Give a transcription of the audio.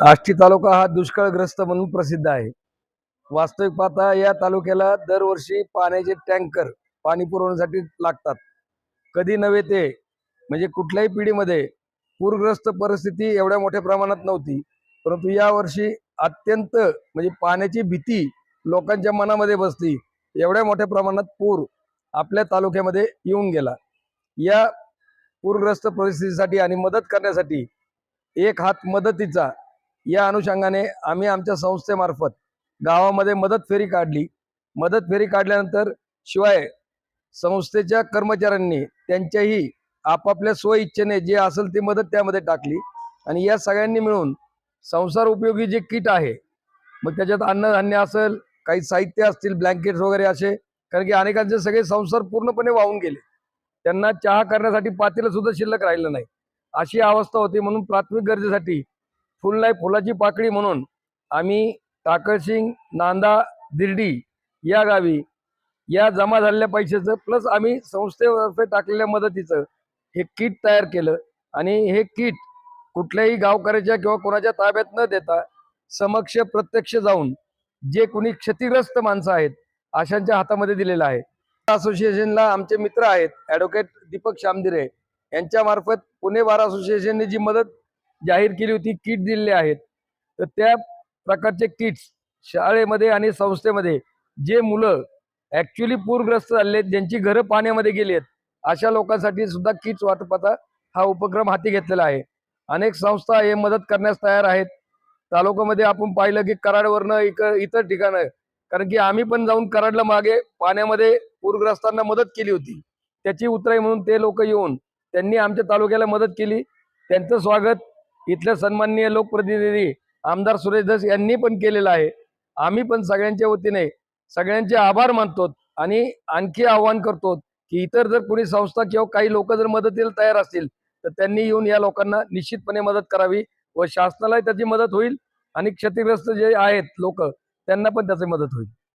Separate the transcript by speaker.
Speaker 1: आष्टी तालुका हा दुष्काळग्रस्त म्हणून प्रसिद्ध आहे. वास्तविक पाहता या तालुक्याला दरवर्षी पाण्याचे टँकर पाणी पुरवण्यासाठी लागतात. कधी नव्हे ते म्हणजे कुठल्याही पिढीमध्ये पूरग्रस्त परिस्थिती एवढ्या मोठ्या प्रमाणात नव्हती परंतु यावर्षी अत्यंत म्हणजे पाण्याची भीती लोकांच्या मनामध्ये बसली. एवढ्या मोठ्या प्रमाणात पूर आपल्या तालुक्यामध्ये येऊन गेला. या पूरग्रस्त परिस्थितीसाठी आणि मदत करण्यासाठी एक हात मदतीचा या अनुषंगाने आम्ही आमच्या संस्थेमार्फत गावामध्ये मदत फेरी काढली. मदत फेरी काढल्यानंतर शिवाय संस्थेच्या कर्मचाऱ्यांनी त्यांच्याही आपापल्या स्वइच्छेने जे असेल ती मदत त्यामध्ये टाकली. आणि या सगळ्यांनी मिळून संसार उपयोगी जे किट आहे मग त्याच्यात अन्नधान्य असेल काही साहित्य असतील ब्लँकेट्स वगैरे असे कारण की अनेकांचे सगळे संसार पूर्णपणे वाहून गेले. त्यांना चहा करण्यासाठी पातेलं सुद्धा शिल्लक राहिलं नाही. अशी अवस्था होती म्हणून प्राथमिक गरजेसाठी फुल नाही फुलाची पाकळी म्हणून आम्ही टाकळसिंग नांदा दिर्डी या गावी या जमा झालेल्या पैशाचं प्लस आम्ही संस्थेतर्फे टाकलेल्या मदतीचं हे किट तयार केलं. आणि हे किट कुठल्याही गावकऱ्याच्या किंवा कोणाच्या ताब्यात न देता समक्ष प्रत्यक्ष जाऊन जे कुणी क्षतिग्रस्त माणसं आहेत अशांच्या हातामध्ये दिलेलं आहे. असोसिएशनला आमचे मित्र आहेत ॲडव्होकेट दीपक शामदिरे यांच्यामार्फत पुणे बार असोसिएशनने जी मदत जाहीर केली होती किट दिलेले आहेत. तर त्या प्रकारचे किट्स शाळेमध्ये आणि संस्थेमध्ये जे मुलं ॲक्च्युली पूरग्रस्त झाले आहेत ज्यांची घरं पाण्यामध्ये गेली आहेत अशा लोकांसाठी सुद्धा किट्स वाटपाचा हा उपक्रम हाती घेतलेला आहे. अनेक संस्था हे मदत करण्यास तयार आहेत. तालुक्यामध्ये आपण पाहिलं की कराडवरनं इक इतर ठिकाणं कारण की आम्ही पण जाऊन कराडला मागे पाण्यामध्ये पूरग्रस्तांना मदत केली होती. त्याची उतराई म्हणून ते लोक येऊन त्यांनी आमच्या तालुक्याला मदत केली. त्यांचं स्वागत इथले सन्माननीय लोकप्रतिनिधी आमदार सुरेश धस यांनी पण केलेलं आहे. आम्ही पण सगळ्यांच्या वतीने सगळ्यांचे आभार मानतो आणि आणखी आव्हान करतो की इतर जर कोणी संस्था किंवा काही लोक जर मदतीला तयार असतील तर त्यांनी येऊन या लोकांना निश्चितपणे मदत करावी व शासनालाही त्याची मदत होईल आणि क्षतिग्रस्त जे आहेत लोक त्यांना पण त्याची मदत होईल.